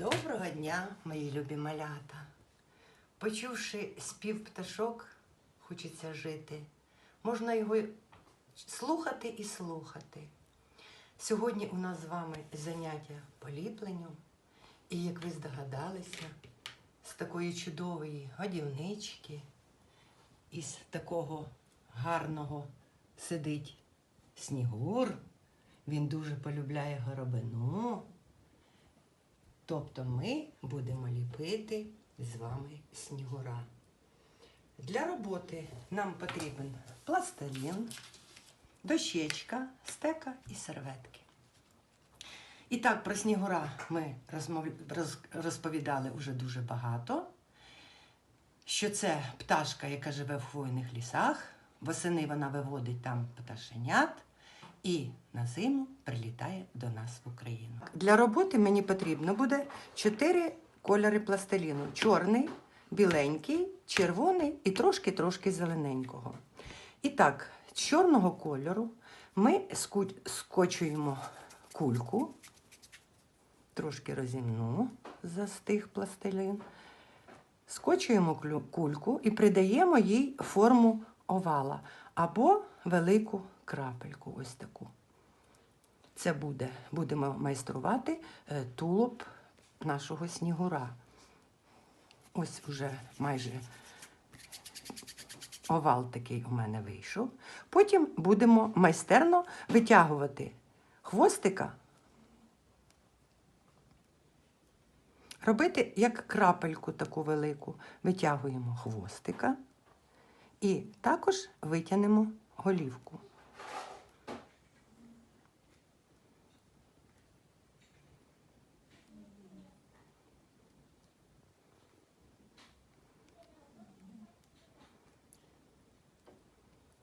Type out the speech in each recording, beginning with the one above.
Доброго дня, мої любі малята. Почувши спів пташок, хочеться жити. Можна його слухати і слухати. Сьогодні у нас з вами заняття поліпленням. І як ви здогадалися, з такої чудової годівнички, із такого гарного сидить снігур. Він дуже полюбляє горобину. Тобто ми будемо ліпити з вами снігура. Для роботи нам потрібен пластилін, дощечка, стека і серветки. І так, про снігура ми розповідали вже дуже багато. Що це пташка, яка живе в хвойних лісах. Восени вона виводить там пташенят і на зиму прилітає до нас в Україну. Для роботи мені потрібно буде чотири кольори пластиліну: чорний, біленький, червоний і трошки-трошки зелененького. І так, з чорного кольору ми скочуємо кульку, трошки розімну, застиг пластилін. Скочуємо кульку і придаємо їй форму овала або велику крапельку, ось таку. Це буде, будемо майструвати е, тулуб нашого снігура. Ось вже майже овал такий у мене вийшов. Потім будемо майстерно витягувати хвостика, робити як крапельку таку велику. Витягуємо хвостика і також витягнемо голівку.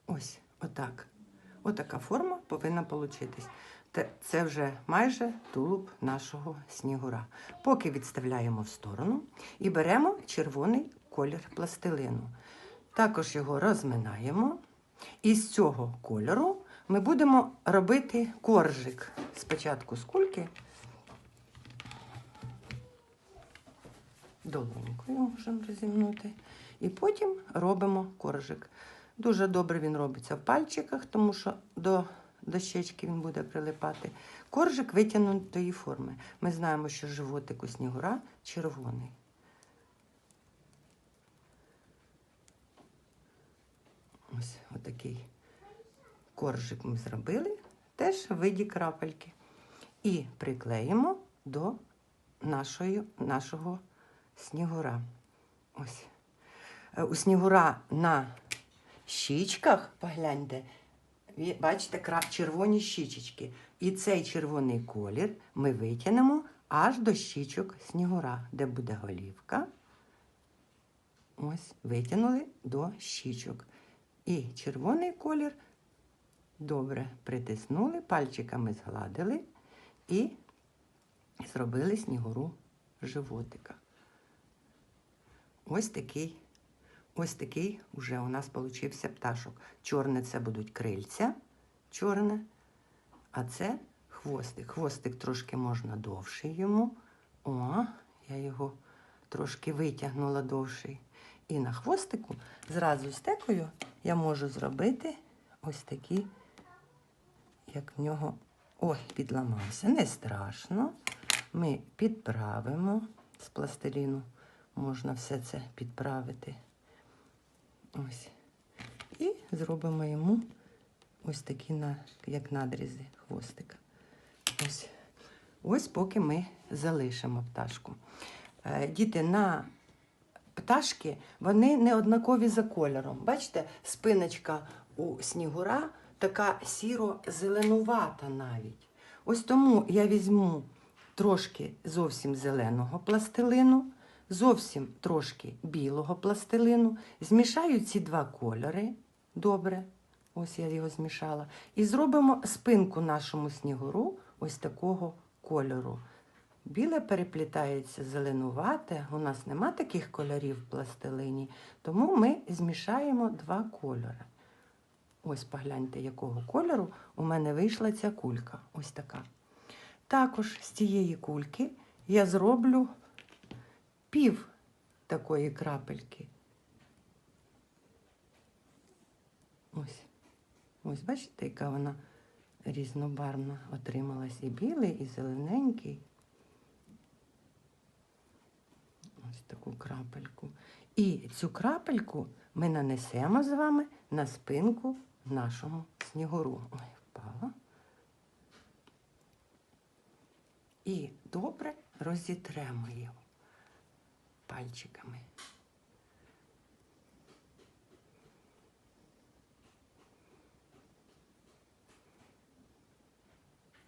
Ось, отак. Отака форма повинна получитись. Це вже майже тулуб нашого снігура. Поки відставляємо в сторону і беремо червоний колір пластилину. Також його розминаємо. І з цього кольору ми будемо робити коржик. Спочатку з кульки. Долонькою можемо розімнути. І потім робимо коржик. Дуже добре він робиться в пальчиках, тому що до дощечки він буде прилипати. Коржик витягнутої форми. Ми знаємо, що животик у снігура червоний. Ось отакий коржик ми зробили, теж в виді крапельки. І приклеїмо до нашої, нашого снігура. Ось. Е, У снігура на щічках, погляньте, бачите, червоні щічечки. І цей червоний колір ми витягнемо аж до щічок снігура, де буде голівка. Ось, витягнули до щічок. І червоний колір добре притиснули, пальчиками згладили і зробили снігуру животика. Ось такий, ось такий уже у нас получився пташок. Чорне це будуть крильця, чорне, а це хвостик. Хвостик трошки можна довший йому. О, я його трошки витягнула довший. І на хвостику зразу стекою я можу зробити ось такі, як в нього. Ой, підламався. Не страшно. Ми підправимо з пластиліну. Можна все це підправити. Ось. І зробимо йому ось такі, як надрізи хвостика. Ось. Ось поки ми залишимо пташку. Е, Діти, на пташки вони не однакові за кольором. Бачите, спиночка у снігура така сіро-зеленувата навіть. Ось тому я візьму трошки зовсім зеленого пластилину, зовсім трошки білого пластилину, змішаю ці два кольори добре. Ось я його змішала. І зробимо спинку нашому снігуру ось такого кольору. Біле переплітається зеленувате. У нас нема таких кольорів в пластилині, тому ми змішаємо два кольори. Ось погляньте, якого кольору у мене вийшла ця кулька. Ось така. Також з цієї кульки я зроблю пів такої крапельки. Ось. Ось, бачите, яка вона різнобарвна отрималась і білий, і зелененький. Ось таку крапельку. І цю крапельку ми нанесемо з вами на спинку нашому снігуру. Ой, впала. І добре розітремо його пальчиками.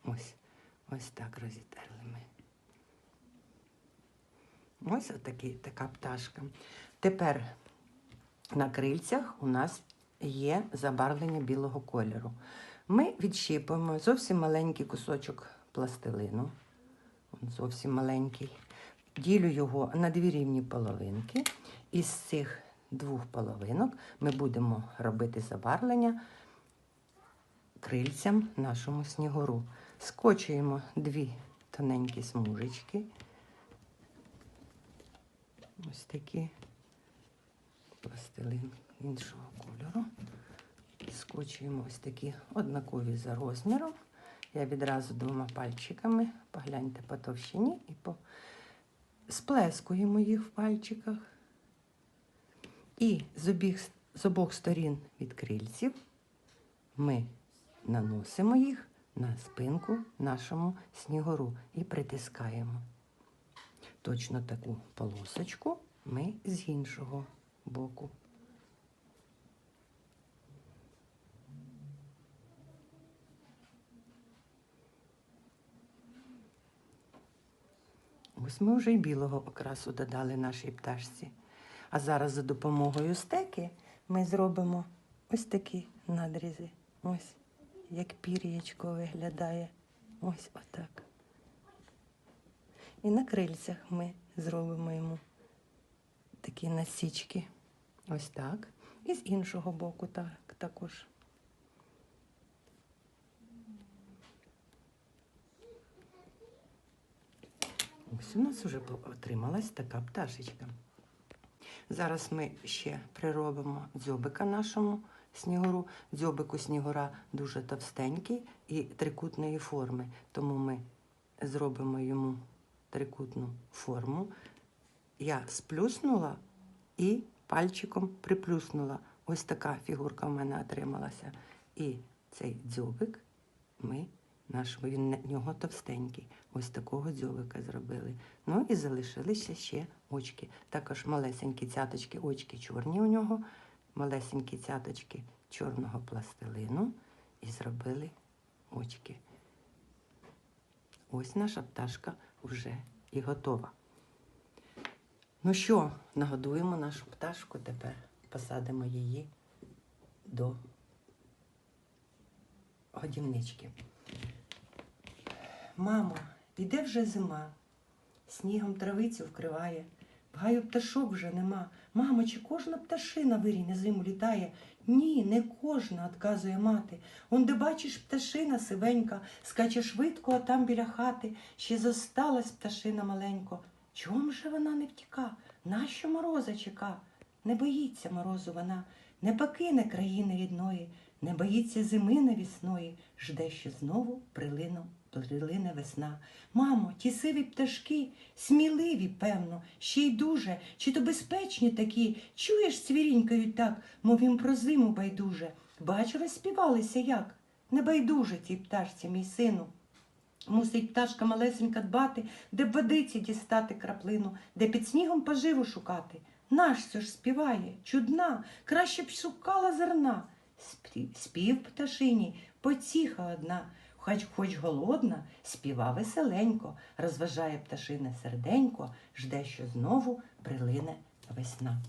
Ось, ось так розітерли ми. Ось отакий, така пташка. Тепер на крильцях у нас є забарвлення білого кольору. Ми відщіпуємо зовсім маленький кусочок пластилину. Зовсім маленький. Ділю його на дві рівні половинки. Із цих двох половинок ми будемо робити забарвлення крильцям нашому снігуру. Скочуємо дві тоненькі смужечки. Ось такі пластилин іншого кольору. Скочуємо ось такі однакові за розміром. Я відразу двома пальчиками, погляньте по товщині і по... сплескуємо їх в пальчиках. І з обіх, з обох сторін від крильців ми наносимо їх на спинку нашому снігуру і притискаємо. Точно таку полосочку ми з іншого боку. Ось ми вже й білого окрасу додали нашій пташці. А зараз за допомогою стеки ми зробимо ось такі надрізи. Ось як пір'ячко виглядає. Ось отак. І на крильцях ми зробимо йому такі насічки. Ось так. І з іншого боку так, також. Ось у нас вже отрималась така пташечка. Зараз ми ще приробимо дзьобика нашому снігуру. Дзьобик у снігура дуже товстенький і трикутної форми, тому ми зробимо йому трикутну форму. Я сплюснула і пальчиком приплюснула. Ось така фігурка в мене отрималася. І цей дзьобик ми наш, він нього товстенький. Ось такого дзьобика зробили. Ну і залишилися ще очки. Також малесенькі цяточки, очки чорні у нього, малесенькі цяточки чорного пластилину і зробили очки. Ось наша пташка вже і готова. Ну що, нагодуємо нашу пташку тепер, посадимо її до годівнички. Мамо, піде вже зима, снігом травицю вкриває, гаю пташок вже нема. Мамо, чи кожна пташина вирій на зиму літає? Ні, не кожна, отказує мати. Он де бачиш пташина сивенька, скаче швидко, а там біля хати ще зосталась пташина маленько. Чом же вона не втіка? Нащо мороза чека? Не боїться морозу вона, не покине країни рідної, не боїться зими навісної, жде, що знову прилину, прилине весна. Мамо, ті сиві пташки, сміливі, певно, ще й дуже, чи то безпечні такі, чуєш, цвірінькають так, мов їм про зиму байдуже. Бач, розспівалися як? Не байдуже тій пташці, мій сину. Мусить пташка малесенька дбати, де б водиці дістати краплину, де під снігом поживу шукати. Наш ж співає, чудна, краще б шукала зерна. Спів, пташині, потіха одна, хоч хоч голодна, співа веселенько, розважає пташине серденько, жде, що знову прилине весна.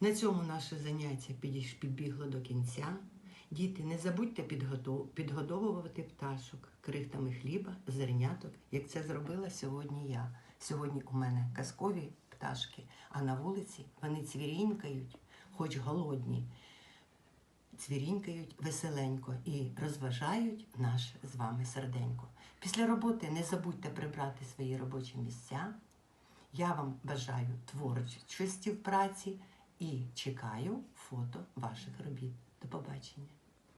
На цьому наше заняття підбігло до кінця. Діти, не забудьте підгодовувати пташок крихтами хліба, зерняток, як це зробила сьогодні я. Сьогодні у мене казкові пташки, а на вулиці вони цвірінькають, хоч голодні, цвірінькають веселенько і розважають наше з вами серденько. Після роботи не забудьте прибрати свої робочі місця Я вам бажаю творчості в праці і чекаю фото ваших робіт. До побачення.